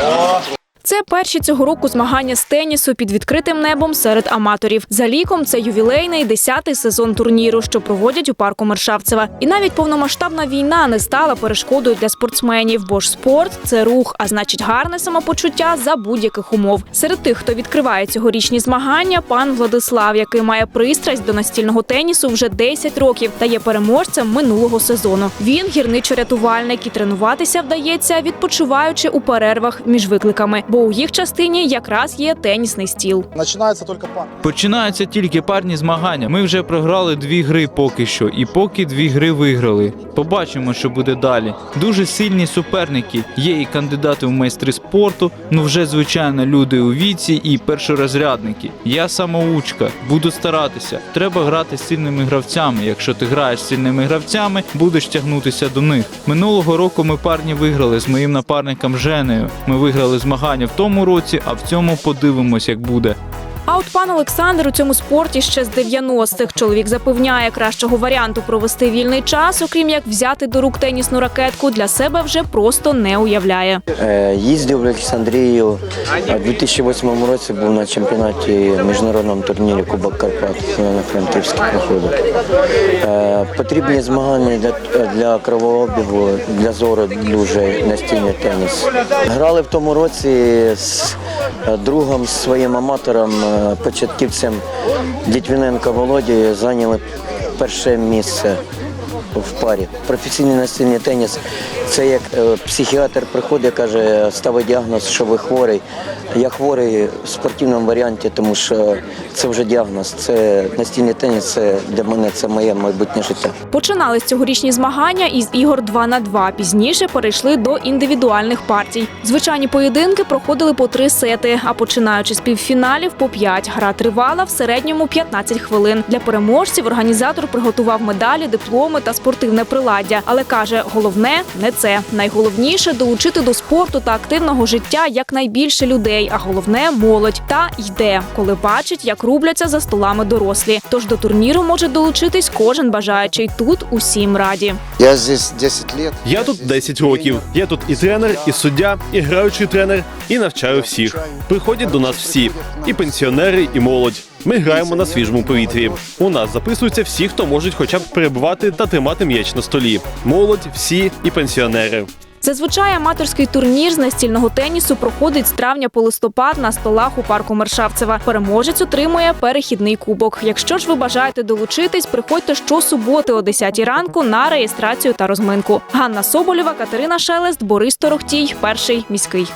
Воно, це перші цього року змагання з тенісу під відкритим небом серед аматорів. За ліком це ювілейний десятий сезон турніру, що проводять у парку Мершавцева. І навіть повномасштабна війна не стала перешкодою для спортсменів, бо ж спорт це рух, а значить гарне самопочуття за будь-яких умов. Серед тих, хто відкриває цьогорічні змагання, пан Владислав, який має пристрасть до настільного тенісу вже 10 років та є переможцем минулого сезону. Він гірничо-рятувальник і тренуватися вдається, відпочиваючи у перервах між викликами, бо у їх частині якраз є тенісний стіл. Начинается только пар. Починаються тільки парні змагання. Ми вже програли дві гри поки що, і поки дві гри виграли. Побачимо, що буде далі. Дуже сильні суперники. Є і кандидати в майстри спорту, ну вже звичайно люди у віці і першорозрядники. Я самоучка, буду старатися. Треба грати з сильними гравцями. Якщо ти граєш з сильними гравцями, будеш тягнутися до них. Минулого року ми парні виграли з моїм напарником Женею. Ми виграли змагання в тому році, а в цьому подивимось, як буде. А от пан Олександр у цьому спорті ще з 90-х. Чоловік запевняє, кращого варіанту провести вільний час, окрім як взяти до рук тенісну ракетку, для себе вже просто не уявляє. Е, Їздив в Олександрію. У 2008 році був на чемпіонаті міжнародному турнірі Кубок Карпат на Франківській проходив. Е, Потрібні змагання для, для кровообігу, для зору дуже настільний теніс. Грали в тому році з другом своїм аматором, е, початківцем Дітвіненко Володією, зайняли перше місце в парі. Професійний настільний теніс це як е, психіатр приходить, каже, ставить діагноз, що ви хворий. Я хворий в спортивному варіанті, тому що це вже діагноз. Це настільний теніс, це для мене це моє майбутнє життя. Починали цьогорічні змагання із ігор 2 на 2 Пізніше перейшли до індивідуальних партій. Звичайні поєдинки проходили по три сети, а починаючи з півфіналів по п'ять. Гра тривала в середньому 15 хвилин. Для переможців організатор приготував медалі, дипломи та спортивне приладдя. Але каже, головне не це. Найголовніше долучити до спорту та активного життя якнайбільше людей, а головне молодь. Та йде, коли бачить, як рубляться за столами дорослі. Тож до турніру може долучитись кожен бажаючий. Тут усім раді. Я здесь 10 лет. Я тут 10 років. Я тут і тренер, і суддя, і граючий тренер, і навчаю всіх. Приходять до нас всі, і пенсіонери, і молодь. Ми граємо на свіжому повітрі. У нас записуються всі, хто можуть хоча б перебувати та тримати м'яч на столі. Молодь, всі і пенсіонери. Зазвичай аматорський турнір з настільного тенісу проходить з травня по листопад на столах у парку Мершавцева. Переможець отримує перехідний кубок. Якщо ж ви бажаєте долучитись, приходьте щосуботи о 10 ранку на реєстрацію та розминку. Ганна Соболєва, Катерина Шелест, Борис Торохтій, перший міський.